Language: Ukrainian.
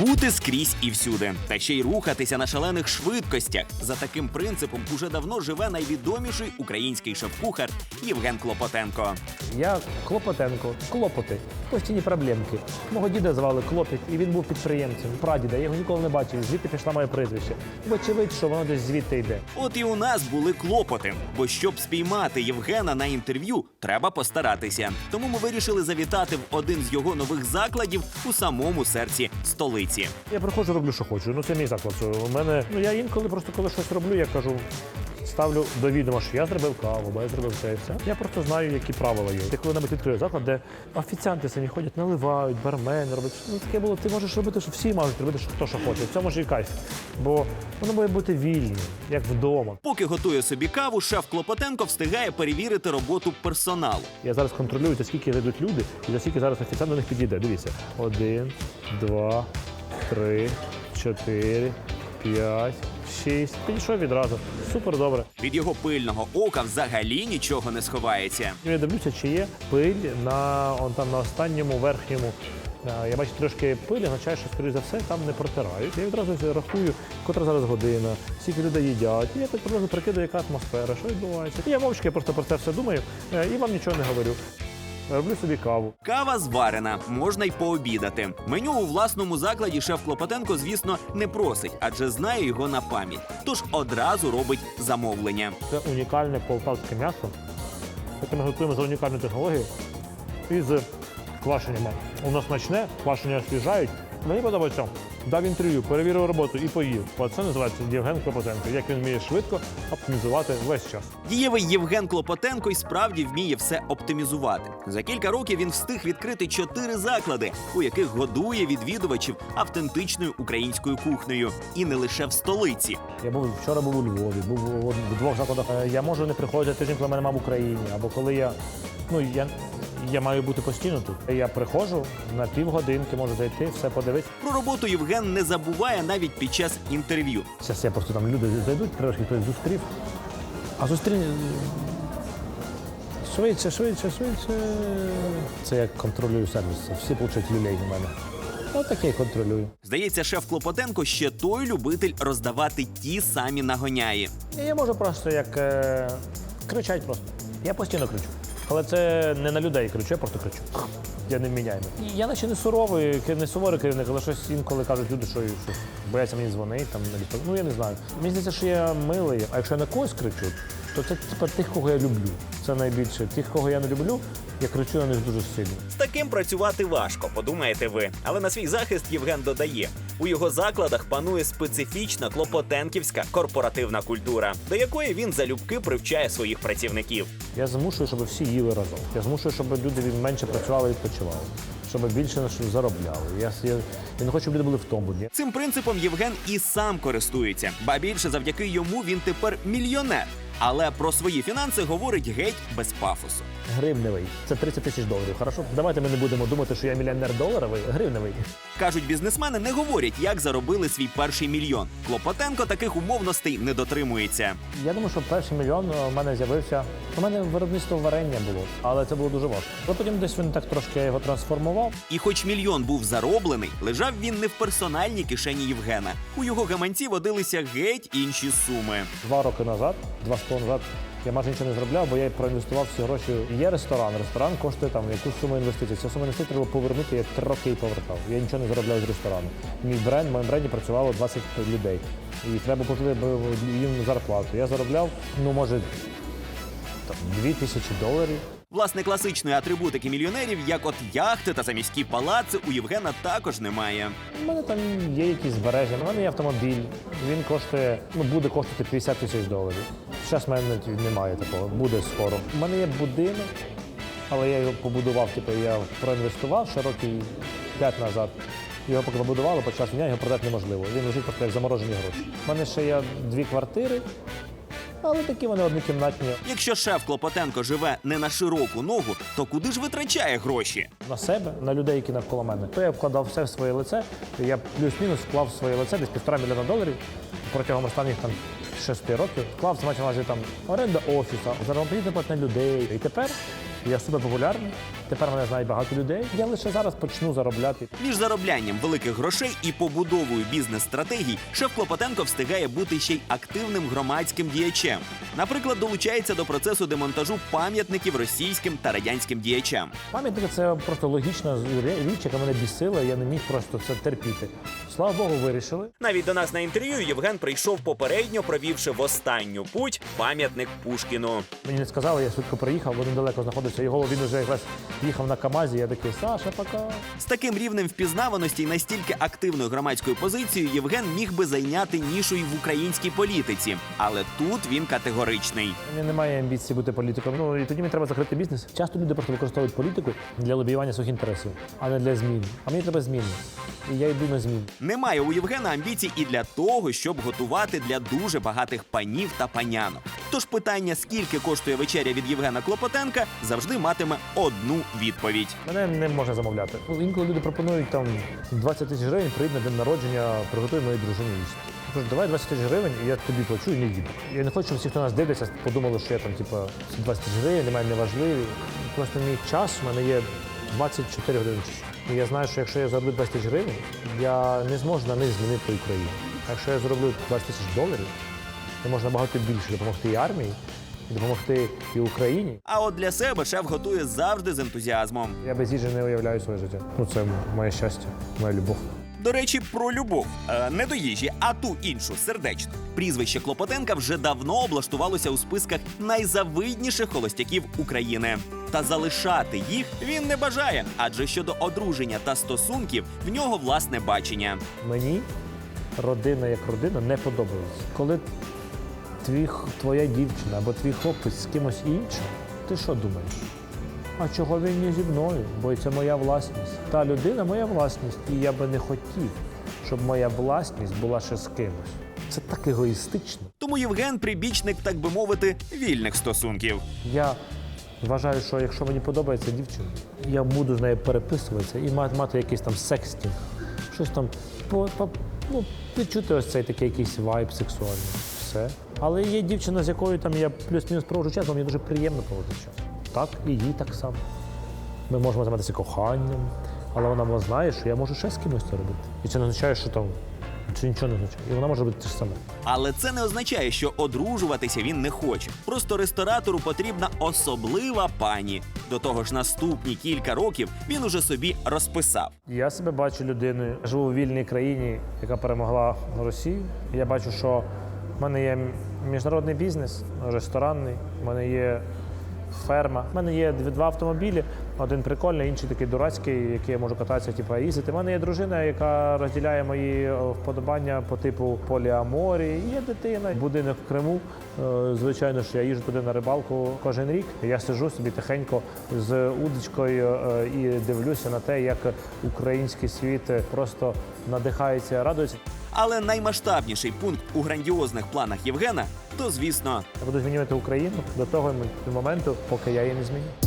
Бути скрізь і всюди, та ще й рухатися на шалених швидкостях. За таким принципом уже давно живе найвідоміший український шеф-кухар Євген Клопотенко. Я Клопотенко, клопоти, постійні проблемки. Мого діда звали Клопіт, і він був підприємцем. Прадіда, я його ніколи не бачив. Звідти пішла моє прізвище. Вочевидь, що воно десь звідти йде. От і у нас були клопоти. Бо щоб спіймати Євгена на інтерв'ю, треба постаратися. Тому ми вирішили завітати в один з його нових закладів у самому серці столиці. Я приходжу, роблю, що хочу. Ну це мій заклад. У мене ну я інколи просто коли щось роблю, я кажу. Ставлю до відома, що я зробив каву, бо я зробив це і все. Я просто знаю, які правила є. Ти коли-небудь відкриєш заклад, де офіціанти самі ходять, наливають, бармени роблять. Ну таке було, ти можеш робити, що всі можуть робити, що хто що хоче. В цьому ж і кайф. Бо воно має бути вільним, як вдома. Поки готує собі каву, шеф Клопотенко встигає перевірити роботу персоналу. Я зараз контролюю, за скільки зайдуть люди, і за скільки зараз офіціант до них підійде. Дивіться. Один, два, три, чотири, п'ять, шість. Підійшов відразу. Супер добре. Від його пильного ока взагалі нічого не сховається. Я дивлюся, чи є пиль на, он там, на останньому верхньому. Я бачу трошки пилі, означає, що, скоріш за все, там не протирають. Я відразу рахую, котра зараз година, скільки людей їдять. І я так одразу прикидаю, яка атмосфера, що відбувається. І я мовчки просто про це все думаю е, і вам нічого не говорю. Роблю собі каву. Кава зварена, можна й пообідати. Меню у власному закладі шеф Клопотенко, звісно, не просить, адже знає його на пам'ять. Тож одразу робить замовлення. Це унікальне полтавське м'ясо, яке ми готуємо за унікальну технологію і з квашеннями. У нас смачне, квашення освіжають. Мені подобається. Дав інтерв'ю, перевірив роботу і поїв. Оце називається Євген Клопотенко. Як він вміє швидко оптимізувати весь час. Дієвий Євген Клопотенко й справді вміє все оптимізувати. За кілька років він встиг відкрити чотири заклади, у яких годує відвідувачів автентичною українською кухнею, і не лише в столиці. Я був вчора був у Львові, був у- в двох закладах. Я можу не приходити тиждень, коли мене мав в Україні, або коли я ну я. Я маю бути постійно тут. Я приходжу на півгодинки, можу зайти, все подивитися. Про роботу Євген не забуває навіть під час інтерв'ю. Зараз я просто там люди зайдуть, трошки хтось зустрів. А зустріне. Швидше, швидше, швидше. Це я контролюю сервіс. Всі получать люлей в мене. Отак я й контролюю. Здається, шеф Клопотенко ще той любитель роздавати ті самі нагоняї. Я можу просто як е, кричать просто. Я постійно кричу. Але це не на людей кричу, я просто кричу. Я не міняю. Я наче не суровий, не суворий керівник, але щось інколи кажуть люди, що, що бояться мені дзвонити, там не відповідь. Ну я не знаю. Мені здається, що я милий, а якщо я на когось кричу, то це типу, тих, кого я люблю. Це найбільше. Тих, кого я не люблю, я кричу на них дуже сильно. З таким працювати важко, подумаєте ви. Але на свій захист Євген додає: у його закладах панує специфічна клопотенківська корпоративна культура, до якої він залюбки привчає своїх працівників. Я змушую, щоб всі їли разом. Я змушую, щоб люди менше працювали і відпочивали, щоб більше на заробляли. Я, я, я не хочу, щоб люди були втомлені. Цим принципом Євген і сам користується, ба більше завдяки йому він тепер мільйонер. Але про свої фінанси говорить геть без пафосу. Гривневий. Це 30 тисяч доларів. Хорошо? Давайте ми не будемо думати, що я мільйонер доларовий. Гривневий. Кажуть, бізнесмени не говорять, як заробили свій перший мільйон. Клопотенко таких умовностей не дотримується. Я думаю, що перший мільйон у мене з'явився. У мене виробництво варення було, але це було дуже важко. Потім десь він так трошки його трансформував. І хоч мільйон був зароблений, лежав він не в персональній кишені Євгена. У його гаманці водилися геть інші суми. Два роки назад, два з половиною назад. Я майже нічого не зробляв, бо я проінвестував всі гроші. Є ресторан. Ресторан коштує там якусь суму інвестицій. Цю суму інвестицій треба повернути, я три роки її повертав. Я нічого не заробляв з ресторану. Мій бренд, в моєму бренді працювало 20 людей. І треба платити їм зарплату. Я заробляв, ну може, там, 2 тисячі доларів. Власне, класичної атрибутики мільйонерів, як от яхти та заміські палаци, у Євгена також немає. У мене там є якісь збереження. У мене є автомобіль. Він коштує, ну буде коштувати 50 тисяч доларів. Зараз в мене немає такого, буде скоро. У мене є будинок, але я його побудував, типу, я проінвестував ще років 5 назад. Його поки побудували, почав війна, його продати неможливо. Він лежить просто як заморожені гроші. У мене ще є дві квартири, але такі вони однокімнатні. Якщо шеф Клопотенко живе не на широку ногу, то куди ж витрачає гроші? на себе, на людей, які навколо мене. То я вкладав все в своє лице. Я плюс-мінус вклав в своє лице десь півтора мільйона доларів протягом останніх там шести років. Вклав це мається на увазі там оренда офісу, заробітна платня людей. І тепер я супер популярний. Тепер мене знають багато людей. Я лише зараз почну заробляти. Між зароблянням великих грошей і побудовою бізнес-стратегій шеф Клопотенко встигає бути ще й активним громадським діячем. Наприклад, долучається до процесу демонтажу пам'ятників російським та радянським діячам. Пам'ятники це просто логічна річ, яка мене бісила, я не міг просто це терпіти. Слава Богу, вирішили. Навіть до нас на інтерв'ю Євген прийшов попередньо, провівши в останню путь пам'ятник Пушкіну. Мені не сказали, я швидко приїхав, бо недалеко знаходився. Його він вже якраз їхав на Камазі. Я такий, Саша, пока. З таким рівнем впізнаваності і настільки активною громадською позицією Євген міг би зайняти нішу і в українській політиці, але тут він категоричний. У мене немає амбіції бути політиком. Ну і тоді мені треба закрити бізнес. Часто люди просто використовують політику для лобіювання своїх інтересів, а не для змін. А мені треба зміни. І я йду на зміни. Немає у Євгена амбіцій і для того, щоб готувати для дуже багатих панів та панянок. Тож питання, скільки коштує вечеря від Євгена Клопотенка, завжди матиме одну відповідь. Мене не можна замовляти. Ну, інколи люди пропонують там 20 тисяч гривень, приїдь на день народження, приготуй моїй дружині їсти. Кажу, давай 20 тисяч гривень, і я тобі плачу і не їду. Я не хочу, щоб всі, хто нас дивляться, подумали, що я там, типу, ці 20 тисяч гривень для мене не важливі. Просто мій час, у мене є 24 години часу. І я знаю, що якщо я зароблю 20 тисяч гривень, я не зможу на них змінити Україну. А якщо я зароблю 20 тисяч доларів, то можна багато більше допомогти і армії, і допомогти і Україні. А от для себе шеф готує завжди з ентузіазмом. Я без їжі не уявляю своє життя. Ну це моє щастя, моя любов. До речі, про любов Е, не до їжі, а ту іншу сердечну. Прізвище Клопотенка вже давно облаштувалося у списках найзавидніших холостяків України. Та залишати їх він не бажає, адже щодо одруження та стосунків в нього власне бачення. Мені родина як родина не подобається. Коли твій, твоя дівчина або твій хлопець з кимось іншим, ти що думаєш? А чого він не зі мною? Бо це моя власність. Та людина моя власність, і я би не хотів, щоб моя власність була ще з кимось. Це так егоїстично. Тому Євген прибічник, так би мовити, вільних стосунків. Я вважаю, що якщо мені подобається дівчина, я буду з нею переписуватися і мати, мати якийсь там секстінг, щось там по, по, ну, відчути ось цей такий якийсь вайб сексуальний. Все. Але є дівчина, з якою там я плюс-мінус проводжу час, бо мені дуже приємно проводити час. Так, і їй так само. Ми можемо займатися коханням, але вона знає, що я можу ще з кимось це робити. І це не означає, що там це нічого не означає. І вона може робити те ж саме. Але це не означає, що одружуватися він не хоче. Просто ресторатору потрібна особлива пані. До того ж, наступні кілька років він уже собі розписав. Я себе бачу людиною. Живу у вільній країні, яка перемогла Росію. Я бачу, що в мене є міжнародний бізнес, ресторанний, в мене є ферма. В мене є два автомобілі, один прикольний, інший такий дурацький, який я можу кататися, типу, їздити. У мене є дружина, яка розділяє мої е, вподобання по типу поліаморі. Є дитина, будинок в Криму. Е, Звичайно, що я їжджу туди на рибалку кожен рік. Я сиджу собі тихенько з удочкою е, і дивлюся на те, як український світ просто надихається, радується. Але наймасштабніший пункт у грандіозних планах Євгена то, звісно, Я буду змінювати Україну до того моменту, поки я її не зміню.